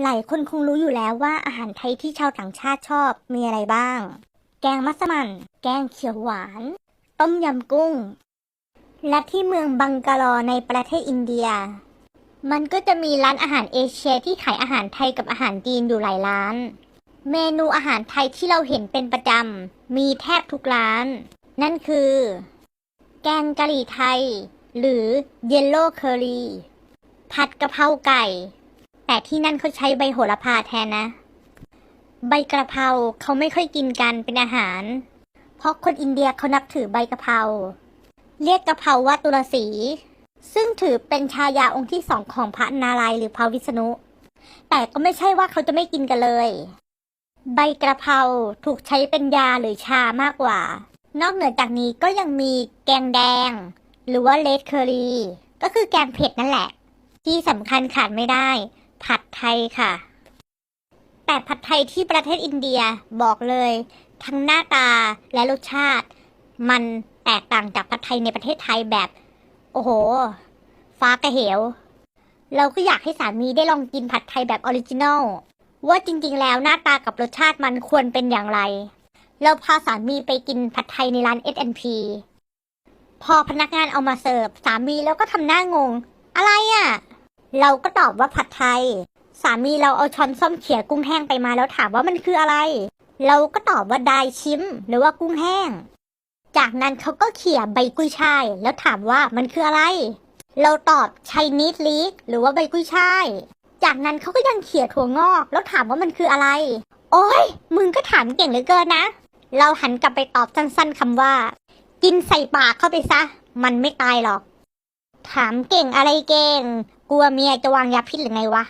หลายคนคงรู้อยู่แล้วว่าอาหารไทยที่ชาวต่างชาติชอบมีอะไรบ้าง แกงมัสมั่น แกงเขียวหวาน ต้มยำกุ้ง และที่เมืองบังกาลอในประเทศอินเดีย มันก็จะมีร้านอาหารเอเชียที่ขายอาหารไทยกับอาหารจีนอยู่หลายร้าน เมนูอาหารไทยที่เราเห็นเป็นประจำมีแทบทุกร้าน นั่นคือ แกงกะหรี่ไทย หรือเยลโล่เคอรี่ผัดกะเพราไก่ แต่ที่นั่นเขาใช้ใบโหระพาแทนนะ ใบกระเพราเขาไม่ค่อยกินกันเป็นอาหาร เพราะคนอินเดียเขานับถือใบกระเพราเรียกกระเพราว่าตุลสี ซึ่งถือเป็นชายาองค์ที่สองของพระนารายณ์หรือพระวิษณุ แต่ก็ไม่ใช่ว่าเขาจะไม่กินกันเลย ใบกระเพราถูกใช้เป็นยาหรือชามากกว่า นอกเหนือจากนี้ก็ยังมีแกงแดง หรือว่าเลดเคอรีก็คือแกงเผ็ดนั่นแหละ ที่สำคัญขาดไม่ได้ ผัดไทยค่ะ แต่ผัดไทยที่ประเทศอินเดียบอกเลย ทั้งหน้าตาและรสชาติ มันแตกต่างจากผัดไทยในประเทศไทยแบบ โอ้โห ฟ้ากระเหว เราก็อยากให้สามีได้ลองกินผัดไทยแบบออริจินัลว่าจริง ๆ แล้วหน้าตากับรสชาติมันควรเป็นอย่างไร เราพาสามีไปกินผัดไทยในร้าน S&P พอพนักงานเอามาเสิร์ฟ สามีแล้วก็ทำหน้างง เราก็ตอบว่าผัดไทย สามีเราเอาช้อนส้อมเขี่ยกุ้งแห้งไปมาแล้วถามว่ามันคืออะไร เราก็ตอบว่าไดายชิม หรือว่ากุ้งแห้ง จากนั้นเขาก็เขี่ยใบกุ้ยช่าย แล้วถามว่ามันคืออะไร เราตอบไชนีสลีกหรือว่าใบกุ้ยช่าย จากนั้นเขาก็ยังเขี่ยถั่วงอก แล้วถามว่ามันคืออะไร โอ้ยมึงก็ถามเก่งเหลือเกินนะ เราหันกลับไปตอบสั้นๆคำว่า กินใส่ปากเข้าไปซะ มันไม่ตายหรอก ถามเก่งอะไรเก่ง กลัวเมียจะวางยาพิษหรือไงวะ